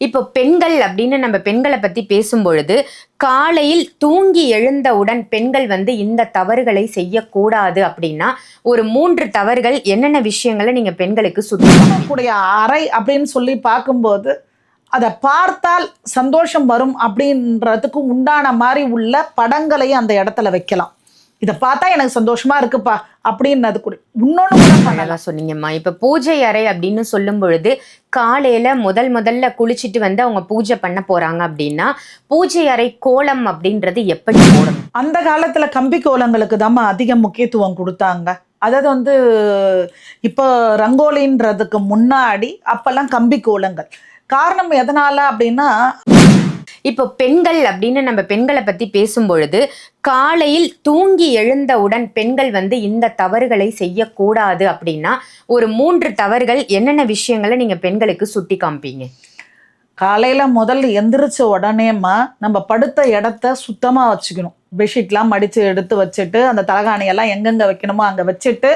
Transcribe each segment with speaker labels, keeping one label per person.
Speaker 1: இப்போ பெண்கள் அப்படின்னு நம்ம பெண்களை பத்தி பேசும்பொழுது காலையில் தூங்கி எழுந்தவுடன் பெண்கள் வந்து இந்த தவறுகளை செய்யக்கூடாது அப்படின்னா ஒரு மூன்று தவறுகள் என்னென்ன விஷயங்களை நீங்க பெண்களுக்கு சுட்டி
Speaker 2: கூடிய அறை அப்படின்னு சொல்லி பார்க்கும்போது அதை பார்த்தால் சந்தோஷம் வரும் அப்படின்றதுக்கு உண்டான மாதிரி உள்ள படங்களையும் அந்த இடத்துல வைக்கலாம். இதை பார்த்தா எனக்கு சந்தோஷமா இருக்குப்பா அப்படின்னது கூட. இன்னொன்று கூட பண்ணலாம்
Speaker 1: சொன்னீங்கம்மா. இப்ப பூஜை அறை அப்படின்னு சொல்லும் பொழுது காலையில முதல் முதல்ல குளிச்சுட்டு வந்து அவங்க பூஜை பண்ண போறாங்க அப்படின்னா பூஜை அறை கோலம் அப்படின்றது எப்படி போடணும்?
Speaker 2: அந்த காலத்துல கம்பி கோலங்களுக்கு தான் அதிக முக்கியத்துவம் கொடுத்தாங்க. அதாவது வந்து இப்போ ரங்கோலின்றதுக்கு முன்னாடி அப்பெல்லாம் கம்பி கோலங்கள். காரணம் எதனால அப்படின்னா
Speaker 1: இப்போ பெண்கள் அப்படின்னு நம்ம பெண்களை பற்றி பேசும்பொழுது காலையில் தூங்கி எழுந்தவுடன் பெண்கள் வந்து இந்த தவறுகளை செய்யக்கூடாது அப்படின்னா ஒரு மூன்று தவறுகள் என்னென்ன விஷயங்களை நீங்கள் பெண்களுக்கு சுட்டி காமிப்பீங்க?
Speaker 2: காலையில் முதல்ல எந்திரிச்ச உடனேமா நம்ம படுத்த இடத்த சுத்தமாக வச்சுக்கணும். பெட்ஷீட்லாம் மடித்து எடுத்து வச்சுட்டு அந்த தலகாணியெல்லாம் எங்கெங்கே வைக்கணுமோ அங்கே வச்சுட்டு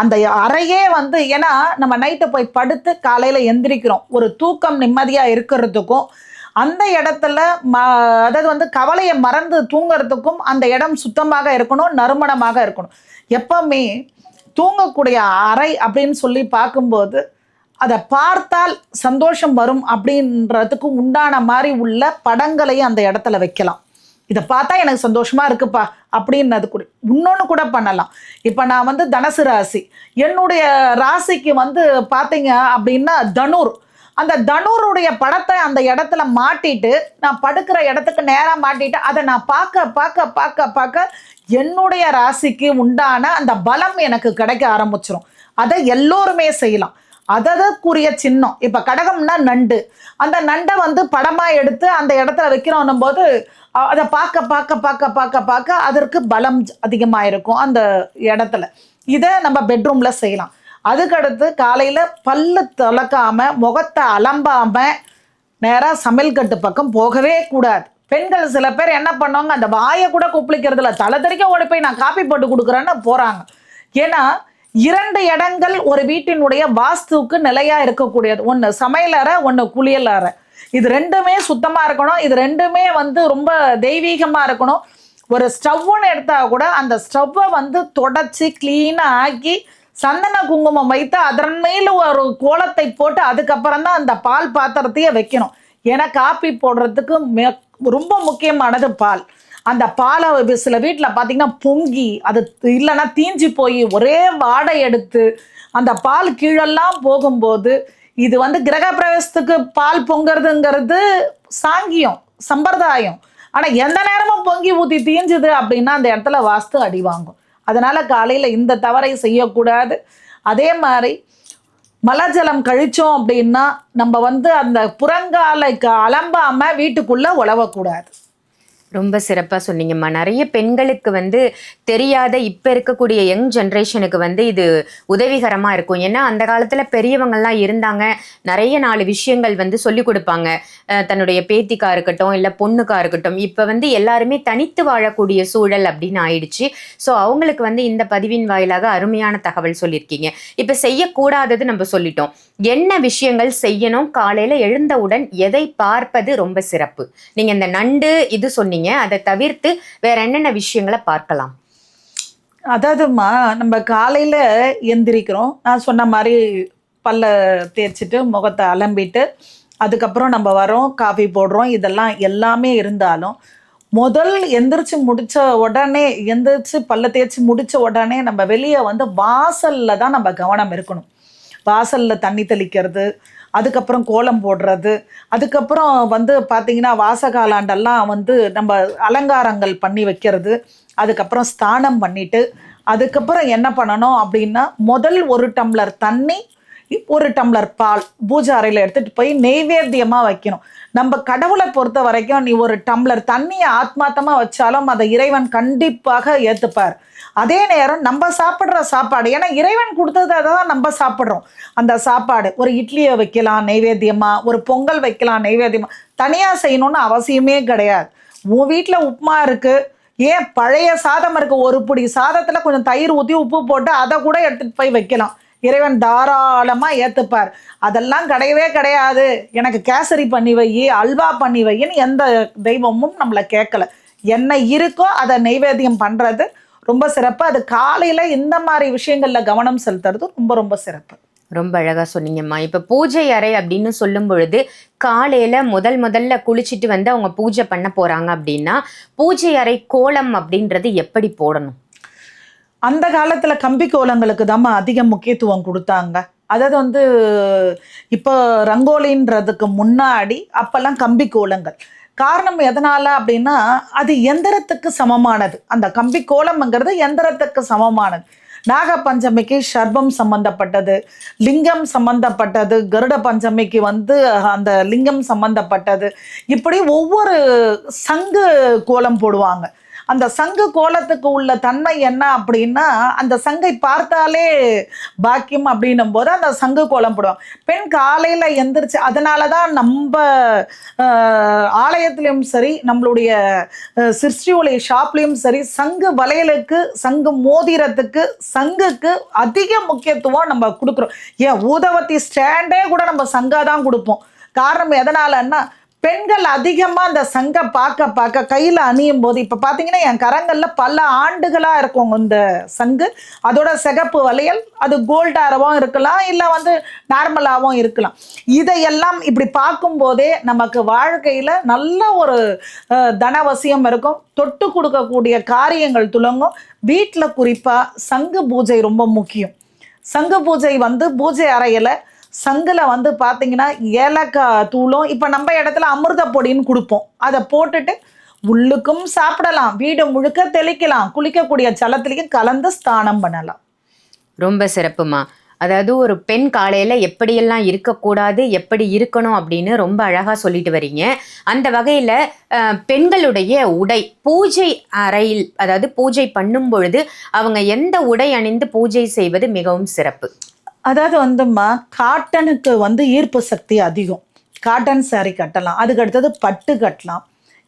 Speaker 2: அந்த அறையே வந்து ஏன்னா நம்ம நைட்டை போய் படுத்து காலையில் எந்திரிக்கிறோம். ஒரு தூக்கம் நிம்மதியாக இருக்கிறதுக்கும் அந்த இடத்துல ம அதாவது வந்து கவலையை மறந்து தூங்குறதுக்கும் அந்த இடம் சுத்தமாக இருக்கணும் நறுமணமாக இருக்கணும். எப்பவுமே தூங்கக்கூடிய அறை அப்படின்னு சொல்லி பார்க்கும்போது அதை பார்த்தால் சந்தோஷம் வரும் அப்படின்றதுக்கு உண்டான மாதிரி உள்ள படங்களையும் அந்த இடத்துல வைக்கலாம். இதை பார்த்தா எனக்கு சந்தோஷமா இருக்குப்பா அப்படின்னது கூட இன்னொன்று கூட பண்ணலாம். இப்போ நான் வந்து தனுசு ராசி. என்னுடைய ராசிக்கு வந்து பார்த்தீங்க அப்படின்னா தனுர். அந்த தனுருடைய படத்தை அந்த இடத்துல மாட்டிட்டு நான் படுக்கிற இடத்துக்கு நேராக மாட்டிட்டு அதை நான் பார்க்க பார்க்க பார்க்க பார்க்க என்னுடைய ராசிக்கு உண்டான அந்த பலம் எனக்கு கிடைக்க ஆரம்பிச்சிடும் அதை எல்லோருமே செய்யலாம். அதற்குரிய சின்னம். இப்போ கடகம்னா நண்டு. அந்த நண்டை வந்து படமாக எடுத்து அந்த இடத்துல வைக்கிறோன்னும் போது அதை பார்க்க பார்க்க பார்க்க பார்க்க பார்க்க அதற்கு பலம் அதிகமாக இருக்கும் அந்த இடத்துல. இதை நம்ம பெட்ரூமில் செய்யலாம். அதுக்கடுத்து காலையில் பல்லு துலக்காம முகத்தை அலம்பாமல் நேராக சமையல் கட்டு பக்கம் போகவே கூடாது. பெண்கள் சில பேர் என்ன பண்ணுவாங்க அந்த வாயை கூட குப்பிளிக்கிறது இல்லை. தலை தெறிக்க ஓடி போய் நான் காப்பி போட்டு கொடுக்குறேன்னு போகிறாங்க ஏன்னா இரண்டு இடங்கள் ஒரு வீட்டினுடைய வாஸ்துவுக்கு நிலையாக இருக்கக்கூடியது. ஒன்று சமையலறை ஒன்று குளியலறை இது ரெண்டுமே சுத்தமாக இருக்கணும். இது ரெண்டுமே வந்து ரொம்ப தெய்வீகமாக இருக்கணும். ஒரு ஸ்டவ்னு எடுத்தால் கூட அந்த ஸ்டவ்வை வந்து தொடச்சி க்ளீனாக ஆக்கி சந்தன குங்குமம் வைத்து அதன் மேல ஒரு கோலத்தை போட்டு அதுக்கப்புறம் தான் அந்த பால் பாத்திரத்தையே வைக்கணும். ஏன்னா காப்பி போடுறதுக்கு மெ- ரொம்ப முக்கியமானது பால். அந்த பாலை சில வீட்டில் பார்த்தீங்கன்னா பொங்கி அது இல்லைன்னா தீஞ்சு போய் ஒரே வாடை எடுத்து அந்த பால் கீழெல்லாம் போகும்போது இது வந்து கிரகப்பிரவேசத்துக்கு பால் பொங்குறதுங்கிறது சாங்கியம் சம்பிரதாயம். ஆனால் எந்த நேரமும் பொங்கி ஊற்றி தீஞ்சுது அப்படின்னா அந்த இடத்துல வாஸ்து அடி வாங்கும். அதனால் காலையில் இந்த தவறை செய்யக்கூடாது. அதே மாதிரி மலஜலம் கழித்தோம் அப்படின்னா நம்ம வந்து அந்த புறங்காலைக்கு அலம்பாமல் வீட்டுக்குள்ளே உழவக்கூடாது.
Speaker 1: ரொம்ப சிறப்பாக சொன்னீங்கம்மா. நிறைய பெண்களுக்கு வந்து தெரியாத இப்போ இருக்கக்கூடிய யங் ஜென்ரேஷனுக்கு வந்து இது உதவிகரமாக இருக்கும். ஏன்னா அந்த காலத்தில் பெரியவங்கள்லாம் இருந்தாங்க. நிறைய நாலு விஷயங்கள் வந்து சொல்லி கொடுப்பாங்க. தன்னுடைய பேத்திக்கா இருக்கட்டும் இல்லை பொண்ணுக்கா இருக்கட்டும். இப்போ வந்து எல்லாருமே தனித்து வாழக்கூடிய சூழல் அப்படின்னு ஆயிடுச்சு. ஸோ அவங்களுக்கு வந்து இந்த பதிவின் வாயிலாக அருமையான தகவல் சொல்லியிருக்கீங்க. இப்போ செய்யக்கூடாதது நம்ம சொல்லிட்டோம். என்ன விஷயங்கள் செய்யணும்? காலையில் எழுந்தவுடன் எதை பார்ப்பது ரொம்ப சிறப்பு? நீங்கள் இந்த நண்டு இது சொன்னீங்க. அதை தவிர்த்து வேற என்னென்ன விஷயங்களை பார்க்கலாம்?
Speaker 2: அதாவதுமா நம்ம காலையில் எந்திரிக்கிறோம். நான் சொன்ன மாதிரி பல்ல தேய்ச்சிட்டு முகத்தை அலம்பிட்டு அதுக்கப்புறம் நம்ம வரோம் காஃபி போடுறோம். இதெல்லாம் எல்லாமே இருந்தாலும் முதல் எந்திரிச்சு முடிச்ச உடனே எந்திரிச்சு பல்ல தேய்ச்சி முடித்த உடனே நம்ம வெளியே வந்து வாசல்ல தான் நம்ம கவனம் இருக்கணும். வாசலில் தண்ணி தெளிக்கிறது அதுக்கப்புறம் கோலம் போடுறது அதுக்கப்புறம் வந்து பார்த்தீங்கன்னா வாசகாலாண்டெல்லாம் வந்து நம்ம அலங்காரங்கள் பண்ணி வைக்கிறது அதுக்கப்புறம் ஸ்தானம் பண்ணிட்டு அதுக்கப்புறம் என்ன பண்ணணும் அப்படின்னா முதல் ஒரு டம்ளர் தண்ணி ஒரு டம்ளர் பால் பூஜை அறையில் எடுத்துட்டு போய் நெய்வேத்தியமாக வைக்கணும். நம்ம கடவுளை பொறுத்த வரைக்கும் நீ ஒரு டம்ளர் தண்ணியை ஆத்மாத்தமாக வச்சாலும் அதை இறைவன் கண்டிப்பாக ஏற்றுப்பார் அதே நேரம் நம்ம சாப்பிட்ற சாப்பாடு ஏன்னா இறைவன் கொடுத்தது அதை தான் நம்ம சாப்பிட்றோம். அந்த சாப்பாடு ஒரு இட்லியை வைக்கலாம் நெய்வேத்தியமாக ஒரு பொங்கல் வைக்கலாம் நெய்வேத்தியமாக தனியாக செய்யணும்னு அவசியமே கிடையாது. உன் வீட்டில் உப்புமா இருக்குது ஏன் பழைய சாதம் இருக்குது ஒரு பிடி சாதத்தில் கொஞ்சம் தயிர் ஊற்றி உப்பு போட்டு அதை கூட எடுத்துகிட்டு போய் வைக்கலாம். இறைவன் தாராளமா ஏத்துப்பார். அதெல்லாம் கிடையவே கிடையாது. எனக்கு கேசரி பண்ணி வை அல்வா பண்ணி வைன்னு எந்த தெய்வமும் நம்மளை கேட்கல என்ன இருக்கோ அதை நைவேத்தியம் பண்றது ரொம்ப சிறப்பு. அது காலையில இந்த மாதிரி விஷயங்கள்ல கவனம் செலுத்துறது ரொம்ப ரொம்ப சிறப்பு.
Speaker 1: ரொம்ப அழகா சொன்னீங்கம்மா. இப்ப பூஜை அறை அப்படின்னு சொல்லும் பொழுது காலையில முதல் முதல்ல குளிச்சுட்டு வந்து அவங்க பூஜை பண்ண போறாங்க அப்படின்னா பூஜை அறை கோலம் அப்படின்றது எப்படி போடணும்?
Speaker 2: அந்த காலத்தில் கம்பி கோலங்களுக்கு தான் அதிக முக்கியத்துவம் கொடுத்தாங்க. அதாவது வந்து இப்போ ரங்கோலின்றதுக்கு முன்னாடி அப்போல்லாம் கம்பி கோலங்கள். காரணம் எதனால் அப்படின்னா அது எந்திரத்துக்கு சமமானது. அந்த கம்பி கோலம்ங்கிறது எந்திரத்துக்கு சமமானது. நாக பஞ்சமிக்கு சர்பம் சம்பந்தப்பட்டது லிங்கம் சம்பந்தப்பட்டது கருட பஞ்சமிக்கு வந்து அந்த லிங்கம் சம்பந்தப்பட்டது. இப்படி ஒவ்வொரு சங்கு கோலம் போடுவாங்க. அந்த சங்கு கோலத்துக்கு உள்ள தன்மை என்ன அப்படின்னா அந்த சங்கை பார்த்தாலே பாக்கியம் அப்படின்னும் போது அந்த சங்கு கோலம் போடுவாங்க. பெண் காலையில் எந்திரிச்சு அதனால தான் நம்ம ஆலயத்திலையும் சரி நம்மளுடைய ஆஹ், ஷாப்லேயும் சரி சங்கு வளையலுக்கு சங்கு மோதிரத்துக்கு சங்குக்கு அதிக முக்கியத்துவம் நம்ம கொடுக்குறோம். ஏன் ஊதவத்தி ஸ்டாண்டே கூட நம்ம சங்கா தான் கொடுப்போம். காரணம் எதனாலன்னா பெண்கள் அதிகமாக அந்த சங்கை பார்க்க பார்க்க கையில் அணியும் போது இப்போ பார்த்தீங்கன்னா என் கரங்களில் பல ஆண்டுகளாக இருக்கும் இந்த சங்கு. அதோட சிகப்பு வளையல் அது கோல்டாகவும் இருக்கலாம் இல்லை வந்து நார்மலாகவும் இருக்கலாம். இதையெல்லாம் இப்படி பார்க்கும்போதே நமக்கு வாழ்க்கையில் நல்ல ஒரு தனவசியம் இருக்கும். தொட்டு கொடுக்கக்கூடிய காரியங்கள் துலங்கும் வீட்டில் குறிப்பாக சங்கு பூஜை ரொம்ப முக்கியம். சங்கு பூஜை வந்து பூஜை அறையில் சங்கில் வந்து பார்த்தீங்கன்னா ஏலக்காய் தூளும் இப்போ நம்ம இடத்துல அமிர்த பொடின்னு கொடுப்போம். அதை போட்டுட்டு உள்ளுக்கும் சாப்பிடலாம். வீடு முழுக்க தெளிக்கலாம். குளிக்கக்கூடிய சலத்துலேயும் கலந்து ஸ்தானம் பண்ணலாம்.
Speaker 1: ரொம்ப சிறப்புமா. அதாவது ஒரு பெண் காலையில் எப்படியெல்லாம் இருக்கக்கூடாது எப்படி இருக்கணும் அப்படின்னு ரொம்ப அழகாக சொல்லிட்டு வரீங்க. அந்த வகையில் பெண்களுடைய உடை பூஜை அறையில் அதாவது பூஜை பண்ணும் பொழுது அவங்க எந்த உடை அணிந்து பூஜை செய்வது மிகவும் சிறப்பு.
Speaker 2: அதாவது வந்தும்மா காட்டனுக்கு வந்து ஈர்ப்பு சக்தி அதிகம். காட்டன் saree கட்டலாம். அதுக்கு அடுத்தது பட்டு கட்டலாம்.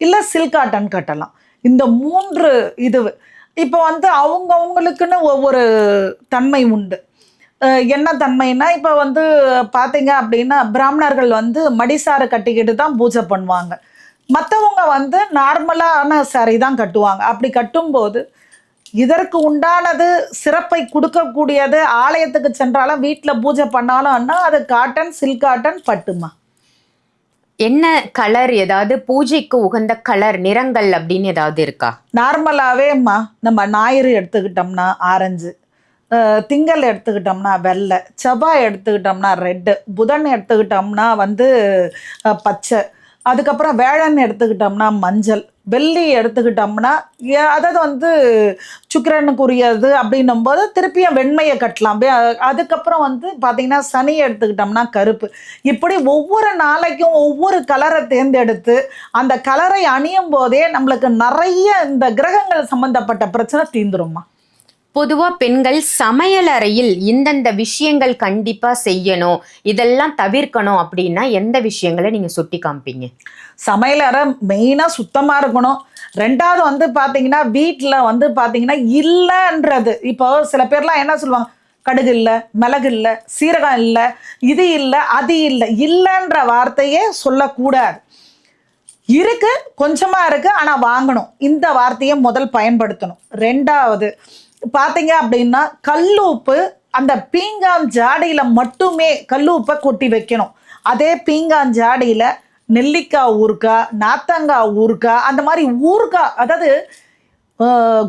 Speaker 2: இல்லை சில்க் காட்டன் கட்டலாம். இந்த மூன்று இது இப்போ வந்து அவங்கவுங்களுக்குன்னு ஒவ்வொரு தன்மை உண்டு. என்ன தன்மைன்னா இப்போ வந்து பார்த்தீங்க அப்படின்னா பிராமணர்கள் வந்து மடிசாரை கட்டிக்கிட்டு தான் பூஜை பண்ணுவாங்க. மற்றவங்க வந்து நார்மலான saree தான் கட்டுவாங்க. அப்படி கட்டும்போது இதற்கு உண்டானது சிறப்பை கொடுக்கக்கூடியது ஆலயத்துக்கு சென்றாலும் வீட்டில் பூஜை பண்ணாலும்னா அது காட்டன் சில்க் காட்டன் பட்டுமா?
Speaker 1: என்ன கலர் ஏதாவது பூஜைக்கு உகந்த கலர் நிறங்கள் அப்படின்னு ஏதாவது இருக்கா?
Speaker 2: நார்மலாகவேம்மா நம்ம ஞாயிறு எடுத்துக்கிட்டோம்னா ஆரஞ்சு திங்கள் எடுத்துக்கிட்டோம்னா வெள்ளை செவ்வாய் எடுத்துக்கிட்டோம்னா ரெட்டு புதன் எடுத்துக்கிட்டோம்னா வந்து பச்சை. அதுக்கப்புறம் வேழன் எடுத்துக்கிட்டோம்னா மஞ்சள் வெள்ளி எடுத்துக்கிட்டோம்னா ஏ- அதாவது வந்து சுக்கிரனுக்குரியது அப்படின்னும் போது திருப்பியும் வெண்மையை கட்டலாம். அதுக்கப்புறம் வந்து பார்த்திங்கன்னா சனி எடுத்துக்கிட்டோம்னா கருப்பு. இப்படி ஒவ்வொரு நாளைக்கும் ஒவ்வொரு கலரை தேர்ந்தெடுத்து அந்த கலரை அணியும் போதே நம்மளுக்கு நிறைய இந்த கிரகங்கள் சம்மந்தப்பட்ட பிரச்சனை தீந்துருமா
Speaker 1: பொதுவாக பெண்கள் சமையலறையில் இந்தந்த விஷயங்கள் கண்டிப்பாக செய்யணும். இதெல்லாம் தவிர்க்கணும் அப்படின்னா எந்த விஷயங்களை நீங்கள் சுட்டி காமிப்பீங்க?
Speaker 2: சமையலறை மெயினாக சுத்தமாக இருக்கணும். ரெண்டாவது வந்து பார்த்தீங்கன்னா வீட்டில் வந்து பார்த்தீங்கன்னா இல்லைன்றது. இப்போ சில பேர்லாம் என்ன சொல்லுவாங்க? கடுகு இல்லை மிளகு இல்லை சீரகம் இல்லை இது இல்லை அது இல்லை. இல்லைன்ற வார்த்தையே சொல்லக்கூடாது. இருக்கு கொஞ்சமாக இருக்குது ஆனால் வாங்கணும். இந்த வார்த்தையை முதல் பயன்படுத்தணும். ரெண்டாவது பார்த்தீங்க அப்படின்னா கல்லூப்பு அந்த பீங்கான் ஜாடியில் மட்டுமே கல்லூப்பை கொட்டி வைக்கணும். அதே பீங்கான் ஜாடியில் நெல்லிக்காய் ஊறுகாய் நாத்தங்காய் ஊறுகாய் அந்த மாதிரி ஊறுகாய் அதாவது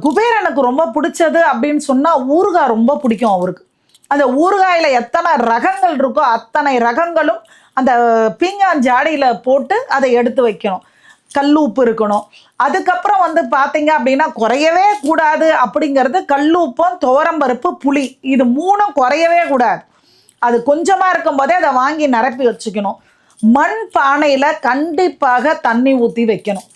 Speaker 2: குபேரனுக்கு ரொம்ப பிடிச்சது அப்படின்னு சொன்னால் ஊறுகாய் ரொம்ப பிடிக்கும் அவருக்கு. அந்த ஊறுகாயில் எத்தனை ரகங்கள் இருக்கோ அத்தனை ரகங்களும் அந்த பீங்கான் ஜாடியில் போட்டு அதை எடுத்து வைக்கணும். கல்லூப்பு இருக்கணும். அதுக்கப்புறம் வந்து பார்த்தீங்க அப்படின்னா குறையவே கூடாது அப்படிங்கிறது கல்லூப்பம் துவரம்பருப்பு புளி. இது மூணும் குறையவே கூடாது. அது கொஞ்சமாக இருக்கும் போதே அதை வாங்கி நிரப்பி வச்சுக்கணும். மண் பானையில் கண்டிப்பாக தண்ணி ஊற்றி வைக்கணும்.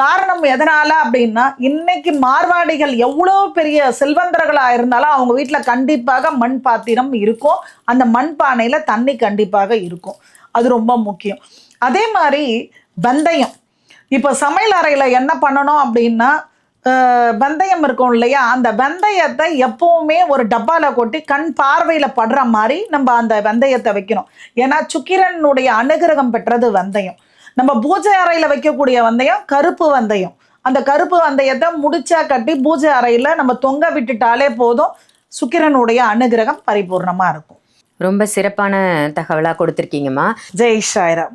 Speaker 2: காரணம் எதனால் அப்படின்னா இன்னைக்கு மார்வாடிகள் எவ்வளோ பெரிய செல்வந்தர்களாக இருந்தாலும் அவங்க வீட்டில் கண்டிப்பாக மண் பாத்திரம் இருக்கும். அந்த மண் பானையில் தண்ணி கண்டிப்பாக இருக்கும். அது ரொம்ப முக்கியம். அதே மாதிரி வெந்தயம். இப்போ சமையல் அறையில் என்ன பண்ணணும் அப்படின்னா வெந்தயம் இருக்கும் இல்லையா? அந்த வெந்தயத்தை எப்பவுமே ஒரு டப்பால கொட்டி கண் பார்வையில படுற மாதிரி நம்ம அந்த வெந்தயத்தை வைக்கணும். ஏன்னா சுக்கிரனுடைய அனுகிரகம் பெற்றது வெந்தயம். நம்ம பூஜை அறையில வைக்கக்கூடிய வெந்தயம் கருப்பு வெந்தயம். அந்த கருப்பு வெந்தயத்தை முடிச்சா கட்டி பூஜை அறையில நம்ம தொங்க விட்டுட்டாலே போதும் சுக்கிரனுடைய அனுகிரகம் பரிபூர்ணமா இருக்கும்.
Speaker 1: ரொம்ப சிறப்பான தகவலா கொடுத்துருக்கீங்கம்மா.
Speaker 2: ஜெய் ஷாய்ராம்